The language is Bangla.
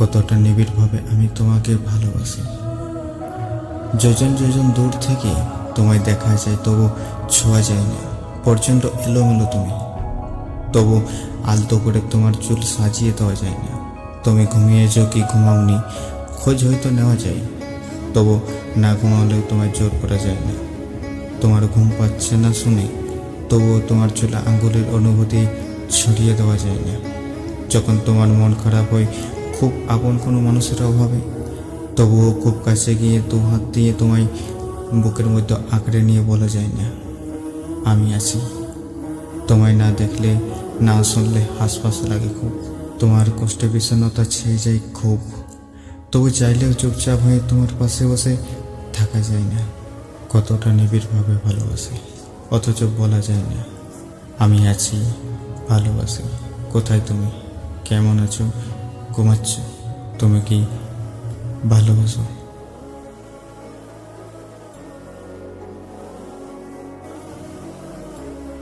কতটা নিবিড়ভাবে আমি তোমাকে ভালোবাসি। যোজন যোজন দূর থেকে তোমায় দেখা যায়, তবু ছোঁয়া যায় না। পর্যন্ত এলোমেলো তুমি। তবু আলতো করে তোমার চুল সাজিয়ে দেওয়া যায় না। তুমি ঘুমিয়েছো কি ঘুমাওনি, খোঁজ হয়তো নেওয়া যায়। তবু না ঘুমালেও তোমায় জোর করা যায় না। তোমার ঘুম পাচ্ছে না শুনে, তবুও তোমার চুলে আঙ্গুলের অনুভূতি ছড়িয়ে দেওয়া যায় না। যখন তোমার মন খারাপ হয় খুব আপন কোনো মানুষের অভাবে। তবুও খুব কাছে গিয়ে দু হাত দিয়ে তোমায় বুকের মধ্যে আঁকড়ে নিয়ে বলা যায় না। আমি আছি। তোমায় না দেখলে, না শুনলে হাসপাস লাগে খুব। তোমার কষ্টে বিষণ্ণতা ছেয়ে যায় খুব। তবু চাইলেও চুপচাপ হয়ে তোমার পাশে বসে থাকা যায় না। কতটা নিবিড়ভাবে ভালোবাসি, অথচ বলা যায় না। আমি আছি, ভালোবাসি। কোথায় তুমি? কেমন আছো? ঘুমাচ্ছ। তুমি কি ভালোবাসো?